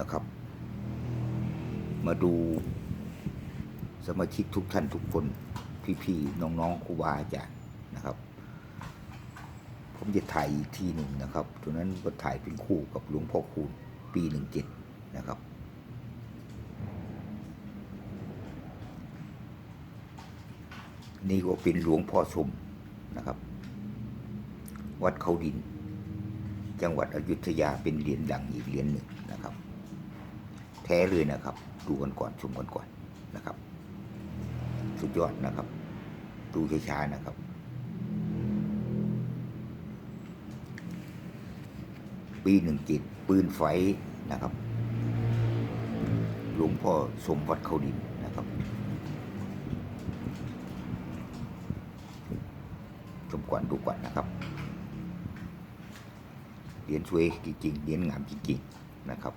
นะครับ มาดูสมาชิกทุกท่านทุกคน พี่ๆน้องๆครูบาอาจารย์นะครับ ผมจะถ่ายอีกทีหนึ่งนะครับตัวนั้นก็ถ่ายเป็นคู่กับหลวงพ่อคูณปีหนึ่งเจ็ดนะครับนี่ก็เป็นหลวงพ่อชมนะครับ วัดเขาดิน จังหวัดอยุธยาเป็นเหรียญดังอีกเหรียญหนึ่งนะครับ แท้เลยนะครับ ดูกันก่อนชมกันก่อนนะครับ สุดยอดนะครับ ดูช้าๆนะครับปีหนึ่งจิตปืนไฟนะครับหลวงพ่อสมวัดเขาดินนะครับชมก่อนดูก่อนนะครับเหรียญสวยจริงๆเหรียญงามจริงๆนะครับ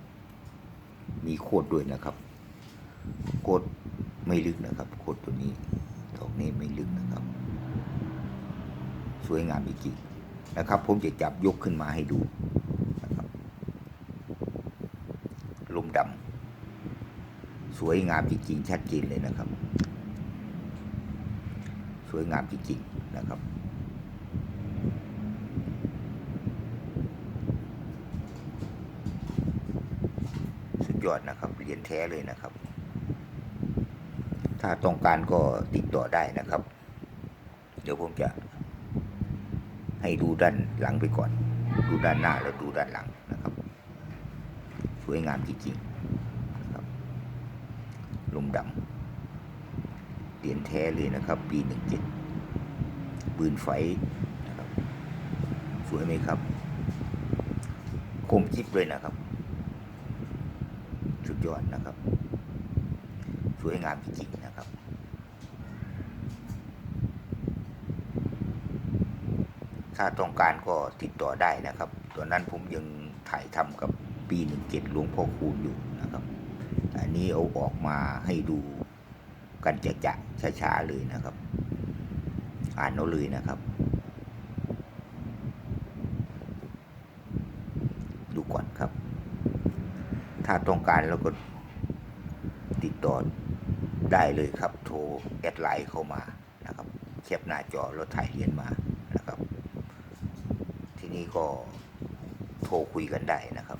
มีโคดด้วยนะครับ โคดไม่ลึกนะครับ โคดตัวนี้ดอกนี้ไม่ลึกนะครับ สวยงามจริงๆนะครับ ผมจะจับยกขึ้นมาให้ดูนะครับลมดำสวยงามจริงๆชัดเจนเลยนะครับ สวยงามจริงๆนะครับ สุด ยอดนะครับเหรียญแท้เลยนะครับ ถ้าต้องการก็ติดต่อได้นะครับ เดี๋ยวผมจะ ให้ดูด้านหลังไปก่อน ดูด้านหน้าแล้วดูด้านหลังนะครับ สวยงามจริงๆนะครับลมดำเหรียญแท้เลยนะครับ ปีหนึ่งเจ็ดปืนไฟนะครับ สวยไหมครับคมจิบเลยนะครับ สุดยอดนะครับ สวยงามจริงๆนะครับถ้าต้องการก็ติดต่อได้นะครับตัวนั้นผมยังถ่ายทำกับปีหนึ่งเจ็ดหลวงพ่อคูณอยู่นะครับ อันนี้เอาออกมาให้ดูกันจะจะช้าๆเลยนะครับ อ่านเอาเลยนะครับ ดูก่อนครับ ถ้าต้องการแล้วก็ติดต่อได้เลยครับ โทรแอดไลน์เข้ามานะครับแคปหน้าจอแล้วถ่ายเหรียญมานะครับ ที่นี่ก็โทรคุยกันได้นะครับ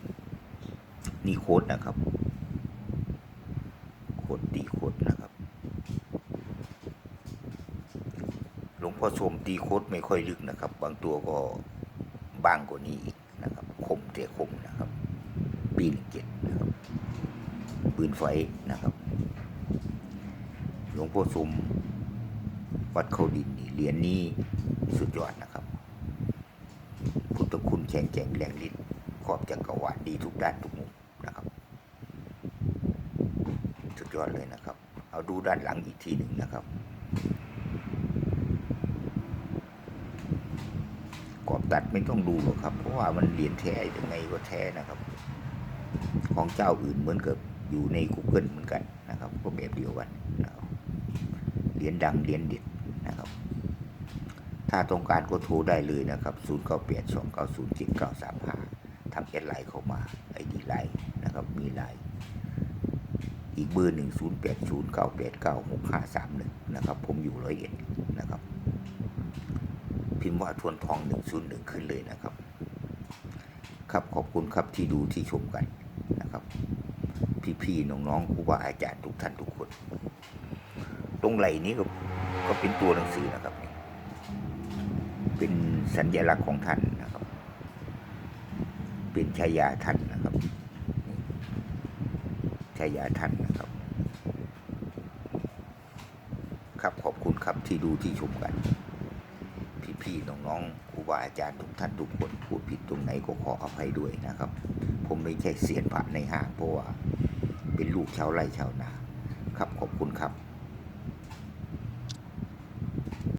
นี่โค้ดนะครับโค้ดตีโค้ดนะครับหลวงพ่อชมตีโค้ดไม่ค่อยลึกนะครับ บางตัวก็บางกว่านี้อีกนะครับ คมแต่คมนะครับ ปีหนึ่งเจ็ดนะครับ ปืนไฟนะครับหลวงพ่อชมวัดเขาดินนี่เหรียญนี้สุดยอดนะครับ พุทธคุณแข็งแกร่งแรงฤทธิ์ครอบจักรวาลดีทุกด้านทุกมุมนะครับ สุดยอดเลยนะครับ เอาดูด้านหลังอีกทีหนึ่งนะครับกรอบตัดไม่ต้องดูหรอกครับ เพราะว่ามันเหรียญแท้ยังไงก็แท้นะครับ ของเจ้าอื่นเหมือนกับ อยู่ใน Google เหมือนกันนะครับ ก็แบบเดียวกันเหรียญดังเหรียญเด็ดนะครับ ถ้าต้องการก็โทรได้เลยนะครับ0 9 8 2 9 0 7 9 3 5ทำแอดไลน์เข้ามาไอดีไลน์นะครับมีไลน์อีกเบอร์หนึ่ง0 8 0 9 8 9 6 5 3 1นะครับ ผมอยู่ร้อยเอ็ดนะครับ พิมพ์ว่าทวนทอง101ขึ้นเลยนะครับ ครับขอบคุณครับที่ดูที่ชมกันนะครับ พี่ๆน้องๆครูบาอาจารย์ทุกท่านทุกคน ตรงไหล่นี้ก็ก็เป็นตัวหนังสือนะครับ เป็นสัญลักษณ์ของท่านนะครับ เป็นชายาท่านนะครับชายาท่านนะครับ ครับขอบคุณครับที่ดูที่ชมกัน พี่ๆน้องๆครูบาอาจารย์ทุกท่านทุกคนพูดผิดตรงไหนก็ขออภัยด้วยนะครับ ผมไม่ใช่เสียนพระในห้างเพราะว่า เป็นลูกชาวไร่ชาวนา ครับขอบคุณครับ